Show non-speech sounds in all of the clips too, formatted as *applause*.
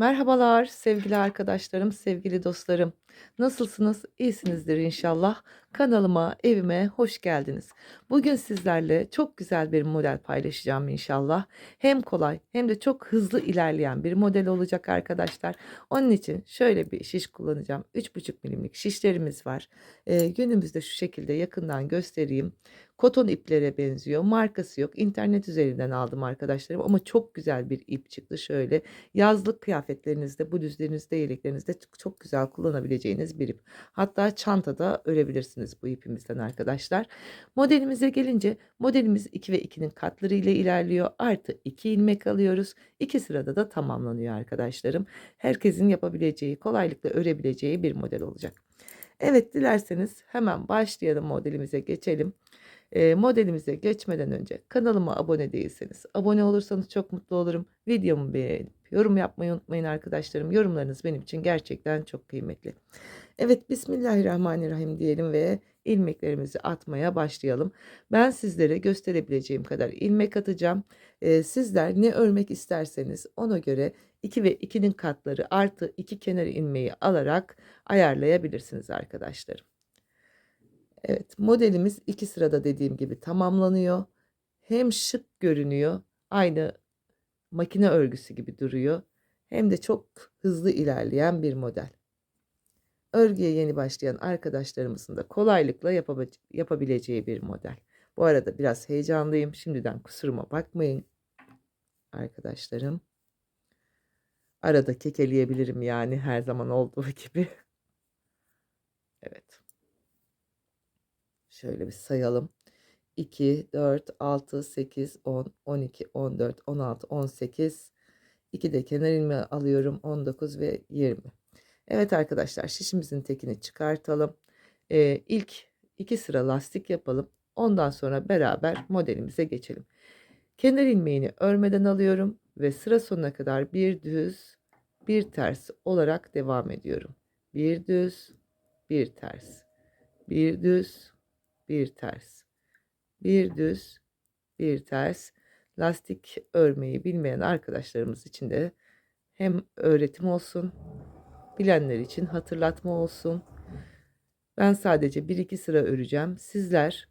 Merhabalar sevgili arkadaşlarım, sevgili dostlarım. Nasılsınız? İyisinizdir inşallah. Kanalıma, evime hoş geldiniz. Bugün sizlerle çok güzel bir model paylaşacağım inşallah. Hem kolay hem de çok hızlı ilerleyen bir model olacak arkadaşlar. Onun için şöyle bir şiş kullanacağım. 3,5 milimlik şişlerimiz var. Ee, günümüzde şu şekilde yakından göstereyim. Koton iplere benziyor. Markası yok. İnternet üzerinden aldım arkadaşlarım ama çok güzel bir ip çıktı. Şöyle yazlık kıyafetlerinizde, bluzlerinizde, yeleklerinizde çok güzel kullanabileceğiniz bir ip. Hatta çantada örebilirsiniz bu ipimizden arkadaşlar. Modelimize gelince modelimiz 2 ve 2'nin katları ile ilerliyor. Artı 2 ilmek alıyoruz. 2 sırada da tamamlanıyor arkadaşlarım. Herkesin yapabileceği, kolaylıkla örebileceği bir model olacak. Evet dilerseniz hemen başlayalım modelimize geçelim. E, modelimize geçmeden önce kanalıma abone değilseniz abone olursanız çok mutlu olurum. Videomu beğenip yorum yapmayı unutmayın arkadaşlarım. Yorumlarınız benim için gerçekten çok kıymetli. Evet Bismillahirrahmanirrahim diyelim ve ilmeklerimizi atmaya başlayalım. Ben sizlere gösterebileceğim kadar ilmek atacağım. Ee, sizler ne örmek isterseniz ona göre 2 ve 2'nin katları artı 2 kenar ilmeği alarak ayarlayabilirsiniz arkadaşlarım. Evet modelimiz iki sırada dediğim gibi tamamlanıyor. Hem şık görünüyor aynı makine örgüsü gibi duruyor. Hem de çok hızlı ilerleyen bir model. Örgüye yeni başlayan arkadaşlarımızın da kolaylıkla yapabileceği bir model. Bu arada biraz heyecanlıyım. Şimdiden kusuruma bakmayın arkadaşlarım. Arada kekeleyebilirim yani her zaman olduğu *laughs* gibi. Evet. Şöyle bir sayalım. 2, 4, 6, 8, 10, 12, 14, 16, 18. 2 de kenar ilmeği alıyorum. 19 ve 20. Evet arkadaşlar şişimizin tekini çıkartalım. Ee, ilk iki sıra lastik yapalım. Ondan sonra beraber modelimize geçelim. Kenar ilmeğini örmeden alıyorum ve sıra sonuna kadar bir düz bir ters olarak devam ediyorum. Bir düz bir ters bir düz bir ters, bir düz, bir ters. Lastik örmeyi bilmeyen arkadaşlarımız için de hem öğretim olsun, bilenler için hatırlatma olsun. Ben sadece bir iki sıra öreceğim. Sizler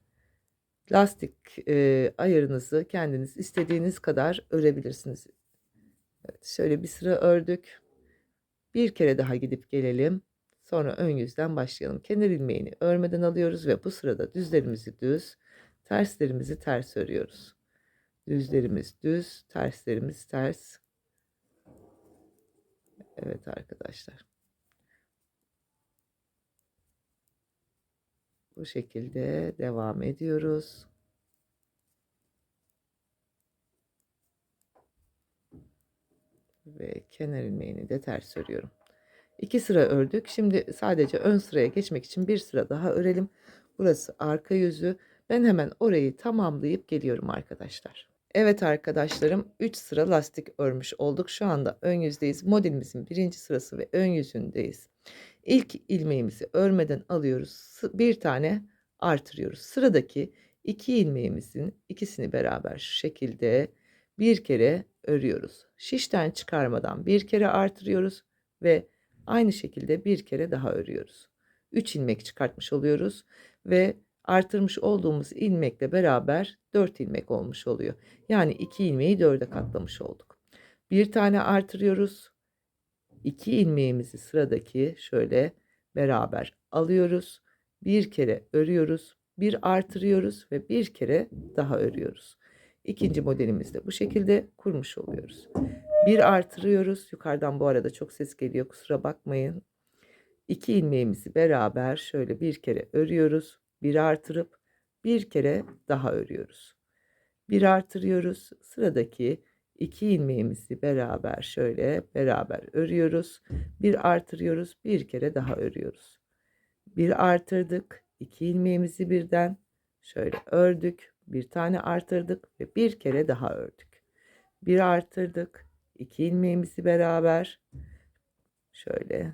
lastik e, ayarınızı kendiniz istediğiniz kadar örebilirsiniz. Evet, şöyle bir sıra ördük. Bir kere daha gidip gelelim. Sonra ön yüzden başlayalım. Kenar ilmeğini örmeden alıyoruz ve bu sırada düzlerimizi düz, terslerimizi ters örüyoruz. Düzlerimiz düz, terslerimiz ters. Evet arkadaşlar. Bu şekilde devam ediyoruz. Ve kenar ilmeğini de ters örüyorum. 2 sıra ördük. Şimdi sadece ön sıraya geçmek için bir sıra daha örelim. Burası arka yüzü. Ben hemen orayı tamamlayıp geliyorum arkadaşlar. Evet arkadaşlarım 3 sıra lastik örmüş olduk. Şu anda ön yüzdeyiz. Modelimizin birinci sırası ve ön yüzündeyiz. İlk ilmeğimizi örmeden alıyoruz. Bir tane artırıyoruz. Sıradaki iki ilmeğimizin ikisini beraber şu şekilde bir kere örüyoruz. Şişten çıkarmadan bir kere artırıyoruz ve Aynı şekilde bir kere daha örüyoruz. 3 ilmek çıkartmış oluyoruz ve artırmış olduğumuz ilmekle beraber 4 ilmek olmuş oluyor. Yani 2 ilmeği 4'e katlamış olduk. Bir tane artırıyoruz. 2 ilmeğimizi sıradaki şöyle beraber alıyoruz. Bir kere örüyoruz. Bir artırıyoruz ve bir kere daha örüyoruz. İkinci modelimizde bu şekilde kurmuş oluyoruz. Bir artırıyoruz. Yukarıdan bu arada çok ses geliyor kusura bakmayın. İki ilmeğimizi beraber şöyle bir kere örüyoruz. Bir artırıp bir kere daha örüyoruz. Bir artırıyoruz. Sıradaki iki ilmeğimizi beraber şöyle beraber örüyoruz. Bir artırıyoruz. Bir kere daha örüyoruz. Bir artırdık. iki ilmeğimizi birden şöyle ördük. Bir tane artırdık ve bir kere daha ördük. Bir artırdık 2 ilmeğimizi beraber şöyle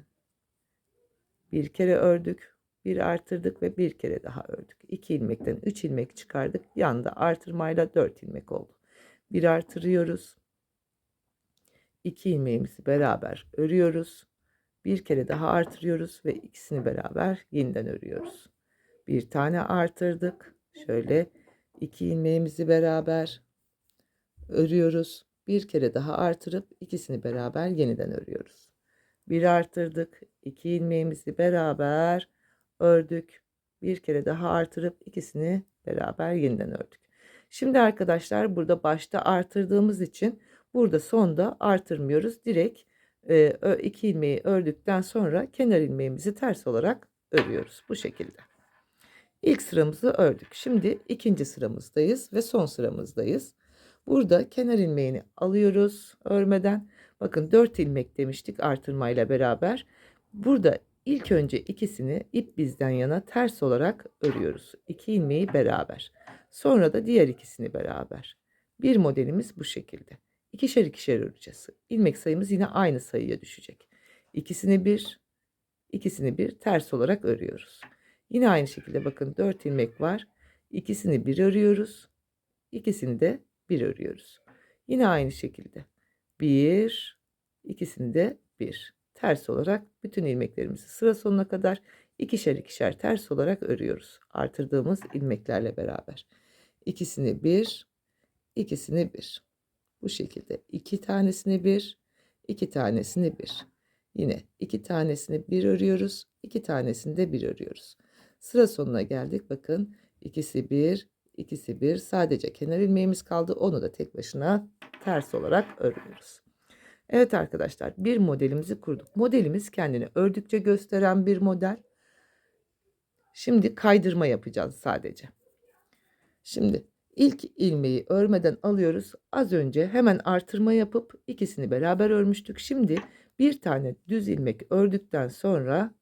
bir kere ördük bir artırdık ve bir kere daha ördük 2 ilmekten 3 ilmek çıkardık yanda artırmayla 4 ilmek oldu bir artırıyoruz 2 ilmeğimizi beraber örüyoruz. Bir kere daha artırıyoruz ve ikisini beraber yeniden örüyoruz. Bir tane artırdık. Şöyle iki ilmeğimizi beraber örüyoruz. Bir kere daha artırıp ikisini beraber yeniden örüyoruz. Bir artırdık. iki ilmeğimizi beraber ördük. Bir kere daha artırıp ikisini beraber yeniden ördük. Şimdi arkadaşlar burada başta artırdığımız için burada sonda artırmıyoruz. Direkt e, iki ilmeği ördükten sonra kenar ilmeğimizi ters olarak örüyoruz. Bu şekilde. İlk sıramızı ördük. Şimdi ikinci sıramızdayız ve son sıramızdayız. Burada kenar ilmeğini alıyoruz örmeden. Bakın 4 ilmek demiştik artırmayla beraber. Burada ilk önce ikisini ip bizden yana ters olarak örüyoruz. 2 ilmeği beraber. Sonra da diğer ikisini beraber. Bir modelimiz bu şekilde. İkişer ikişer öreceğiz. İlmek sayımız yine aynı sayıya düşecek. İkisini bir, ikisini bir ters olarak örüyoruz. Yine aynı şekilde bakın 4 ilmek var. İkisini bir örüyoruz. İkisini de bir örüyoruz. Yine aynı şekilde. Bir, ikisini de bir. Ters olarak bütün ilmeklerimizi sıra sonuna kadar ikişer ikişer ters olarak örüyoruz. Artırdığımız ilmeklerle beraber. İkisini bir, ikisini bir. Bu şekilde iki tanesini bir, iki tanesini bir. Yine iki tanesini bir örüyoruz, iki tanesini de bir örüyoruz. Sıra sonuna geldik. Bakın ikisi bir, ikisi bir. Sadece kenar ilmeğimiz kaldı. Onu da tek başına ters olarak örüyoruz. Evet arkadaşlar bir modelimizi kurduk. Modelimiz kendini ördükçe gösteren bir model. Şimdi kaydırma yapacağız sadece. Şimdi ilk ilmeği örmeden alıyoruz. Az önce hemen artırma yapıp ikisini beraber örmüştük. Şimdi bir tane düz ilmek ördükten sonra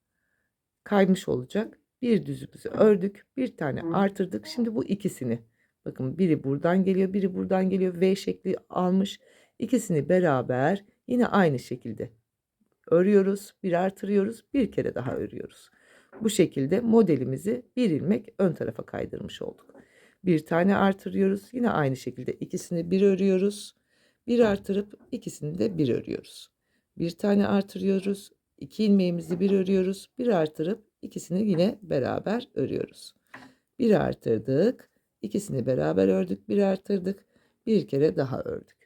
kaymış olacak. Bir düzümüzü ördük. Bir tane artırdık. Şimdi bu ikisini bakın biri buradan geliyor biri buradan geliyor. V şekli almış. İkisini beraber yine aynı şekilde örüyoruz. Bir artırıyoruz. Bir kere daha örüyoruz. Bu şekilde modelimizi bir ilmek ön tarafa kaydırmış olduk. Bir tane artırıyoruz. Yine aynı şekilde ikisini bir örüyoruz. Bir artırıp ikisini de bir örüyoruz. Bir tane artırıyoruz. iki ilmeğimizi bir örüyoruz. Bir artırıp ikisini yine beraber örüyoruz. Bir artırdık. ikisini beraber ördük. Bir artırdık. Bir kere daha ördük.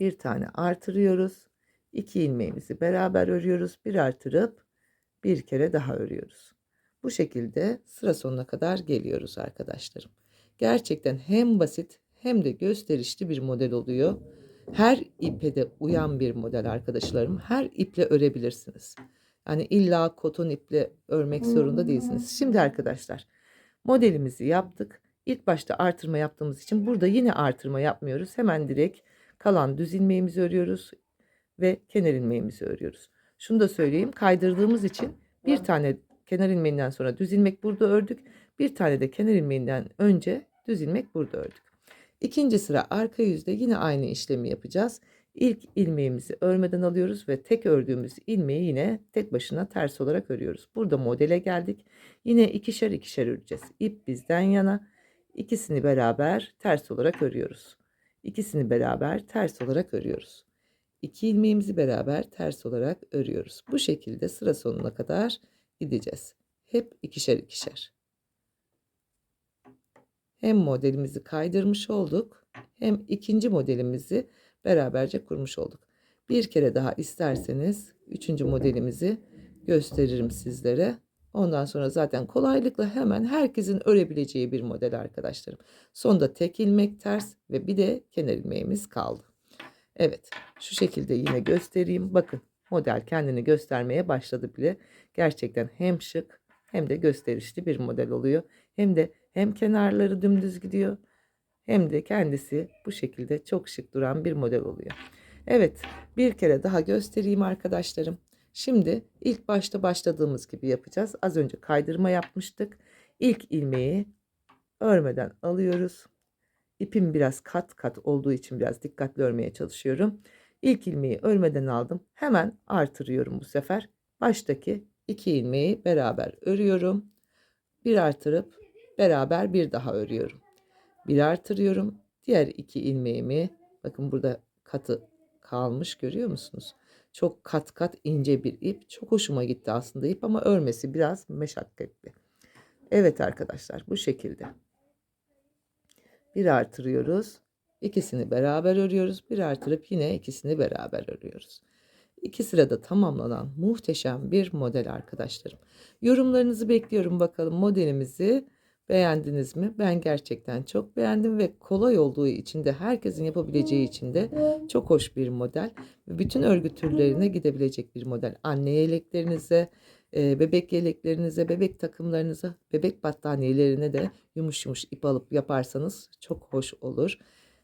Bir tane artırıyoruz. iki ilmeğimizi beraber örüyoruz. Bir artırıp bir kere daha örüyoruz. Bu şekilde sıra sonuna kadar geliyoruz arkadaşlarım. Gerçekten hem basit hem de gösterişli bir model oluyor. Her ipe de uyan bir model arkadaşlarım. Her iple örebilirsiniz. Yani illa koton iple örmek zorunda değilsiniz. Şimdi arkadaşlar modelimizi yaptık. İlk başta artırma yaptığımız için burada yine artırma yapmıyoruz. Hemen direkt kalan düz ilmeğimizi örüyoruz ve kenar ilmeğimizi örüyoruz. Şunu da söyleyeyim kaydırdığımız için bir tane kenar ilmeğinden sonra düz ilmek burada ördük. Bir tane de kenar ilmeğinden önce düz ilmek burada ördük. İkinci sıra arka yüzde yine aynı işlemi yapacağız. İlk ilmeğimizi örmeden alıyoruz ve tek ördüğümüz ilmeği yine tek başına ters olarak örüyoruz. Burada modele geldik. Yine ikişer ikişer öreceğiz. İp bizden yana. İkisini beraber ters olarak örüyoruz. İkisini beraber ters olarak örüyoruz. İki ilmeğimizi beraber ters olarak örüyoruz. Bu şekilde sıra sonuna kadar gideceğiz. Hep ikişer ikişer. Hem modelimizi kaydırmış olduk hem ikinci modelimizi beraberce kurmuş olduk. Bir kere daha isterseniz üçüncü modelimizi gösteririm sizlere. Ondan sonra zaten kolaylıkla hemen herkesin örebileceği bir model arkadaşlarım. Sonda tek ilmek ters ve bir de kenar ilmeğimiz kaldı. Evet şu şekilde yine göstereyim. Bakın model kendini göstermeye başladı bile. Gerçekten hem şık hem de gösterişli bir model oluyor. Hem de hem kenarları dümdüz gidiyor hem de kendisi bu şekilde çok şık duran bir model oluyor. Evet bir kere daha göstereyim arkadaşlarım. Şimdi ilk başta başladığımız gibi yapacağız. Az önce kaydırma yapmıştık. İlk ilmeği örmeden alıyoruz. İpim biraz kat kat olduğu için biraz dikkatli örmeye çalışıyorum. İlk ilmeği örmeden aldım. Hemen artırıyorum bu sefer. Baştaki iki ilmeği beraber örüyorum. Bir artırıp beraber bir daha örüyorum bir artırıyorum. Diğer iki ilmeğimi bakın burada katı kalmış görüyor musunuz? Çok kat kat ince bir ip. Çok hoşuma gitti aslında ip ama örmesi biraz meşakkatli. Evet arkadaşlar bu şekilde. Bir artırıyoruz. İkisini beraber örüyoruz. Bir artırıp yine ikisini beraber örüyoruz. İki sırada tamamlanan muhteşem bir model arkadaşlarım. Yorumlarınızı bekliyorum bakalım modelimizi beğendiniz mi? Ben gerçekten çok beğendim ve kolay olduğu için de herkesin yapabileceği için de çok hoş bir model. Bütün örgü türlerine gidebilecek bir model. Anne yeleklerinize, e, bebek yeleklerinize, bebek takımlarınıza, bebek battaniyelerine de yumuş yumuş ip alıp yaparsanız çok hoş olur.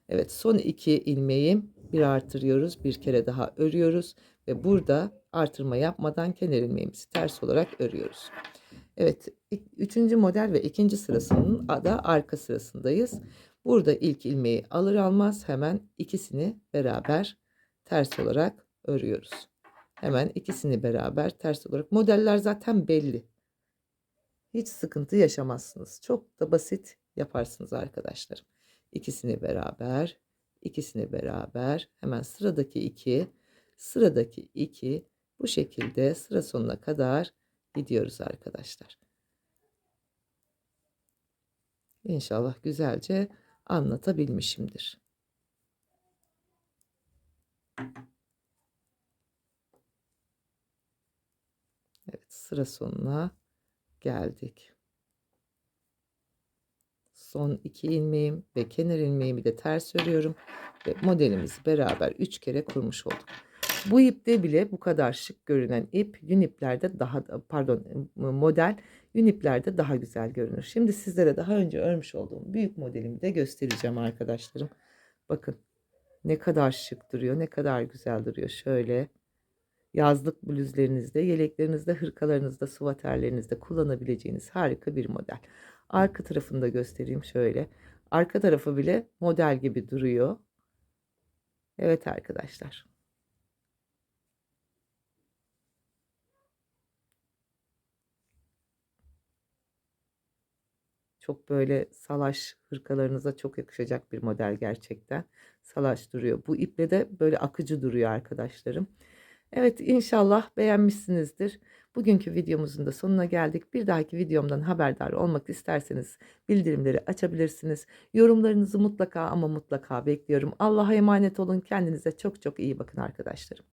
Evet son iki ilmeği bir artırıyoruz. Bir kere daha örüyoruz. Ve burada artırma yapmadan kenar ilmeğimizi ters olarak örüyoruz. Evet üçüncü model ve ikinci sırasının da arka sırasındayız. Burada ilk ilmeği alır almaz hemen ikisini beraber ters olarak örüyoruz. Hemen ikisini beraber ters olarak. Modeller zaten belli. Hiç sıkıntı yaşamazsınız. Çok da basit yaparsınız arkadaşlarım. İkisini beraber, ikisini beraber hemen sıradaki iki, sıradaki iki bu şekilde sıra sonuna kadar gidiyoruz arkadaşlar. İnşallah güzelce anlatabilmişimdir. Evet sıra sonuna geldik. Son iki ilmeğim ve kenar ilmeğimi de ters örüyorum ve modelimizi beraber üç kere kurmuş olduk. Bu ipte bile bu kadar şık görünen ip yün iplerde daha pardon model yün iplerde daha güzel görünür. Şimdi sizlere daha önce örmüş olduğum büyük modelimi de göstereceğim arkadaşlarım. Bakın ne kadar şık duruyor, ne kadar güzel duruyor. Şöyle yazlık bluzlerinizde, yeleklerinizde, hırkalarınızda, suvaterlerinizde kullanabileceğiniz harika bir model. Arka tarafını da göstereyim şöyle. Arka tarafı bile model gibi duruyor. Evet arkadaşlar. Çok böyle salaş hırkalarınıza çok yakışacak bir model gerçekten. Salaş duruyor. Bu iple de böyle akıcı duruyor arkadaşlarım. Evet inşallah beğenmişsinizdir. Bugünkü videomuzun da sonuna geldik. Bir dahaki videomdan haberdar olmak isterseniz bildirimleri açabilirsiniz. Yorumlarınızı mutlaka ama mutlaka bekliyorum. Allah'a emanet olun. Kendinize çok çok iyi bakın arkadaşlarım.